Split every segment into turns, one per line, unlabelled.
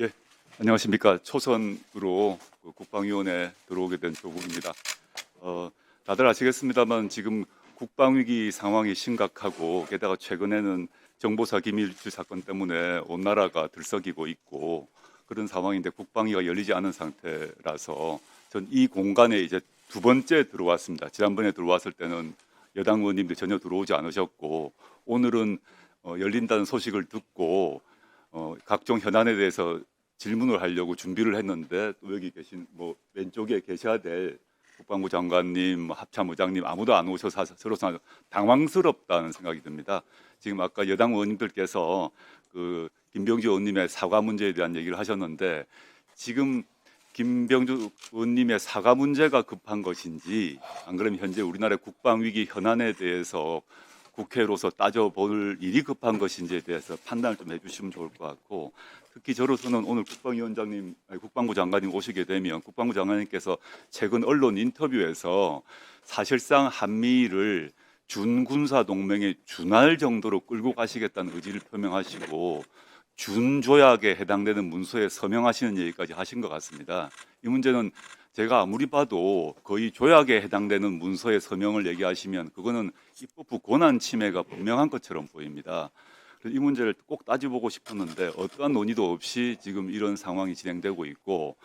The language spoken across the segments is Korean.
예, 안녕하십니까. 초선으로 그 국방위원회 들어오게 된 조국입니다. 어, 다들 아시겠습니다만 지금 국방위기 상황이 심각하고 게다가 최근에는 정보사 기밀유출 사건 때문에 온 나라가 들썩이고 있고 그런 상황인데 국방위가 열리지 않은 상태라서 전 이 공간에 이제 두 번째 들어왔습니다. 지난번에 들어왔을 때는 여당 의원님들 전혀 들어오지 않으셨고 오늘은 어, 열린다는 소식을 듣고 어, 각종 현안에 대해서 질문을 하려고 준비를 했는데 또 여기 계신 뭐 왼쪽에 계셔야 될 국방부 장관님, 뭐 합참의장님 아무도 안 오셔서 서로 당황스럽다는 생각이 듭니다. 지금 아까 여당 의원님들께서 그 김병주 의원님의 사과 문제에 대한 얘기를 하셨는데 지금 김병주 의원님의 사과 문제가 급한 것인지 안 그러면 현재 우리나라의 국방 위기 현안에 대해서 국회로서 따져볼 일이 급한 것인지에 대해서 판단을 좀 해주시면 좋을 것 같고 특히 저로서는 오늘 국방위원장님, 아니, 국방부 장관님 오시게 되면 국방부 장관님께서 최근 언론 인터뷰에서 사실상 한미를 준군사 동맹에 준할 정도로 끌고 가시겠다는 의지를 표명하시고 준조약에 해당되는 문서에 서명하시는 얘기까지 하신 것 같습니다. 이 문제는 제가 아무리 봐도 거의 조약에 해당되는 문서에 서명을 얘기하시면 그거는 입법부 권한 침해가 분명한 것처럼 보입니다. 이 문제를 꼭 따져보고 싶었는데 어떠한 논의도 없이 지금 이런 상황이 진행되고 있고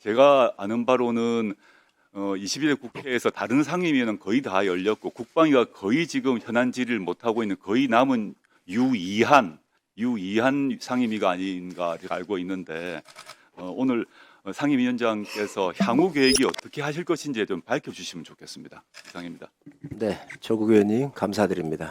제가 아는 바로는 어, 22대 국회에서 다른 상임위는 거의 다 열렸고 국방위가 거의 지금 현안 질의를 못하고 있는 거의 남은 유이한 유이한 상임위가 아닌가 알고 있는데 어, 오늘 어, 상임위원장께서 향후 계획이 어떻게 하실 것인지에 좀 밝혀주시면 좋겠습니다. 이상입니다.
네, 조국 의원님 감사드립니다.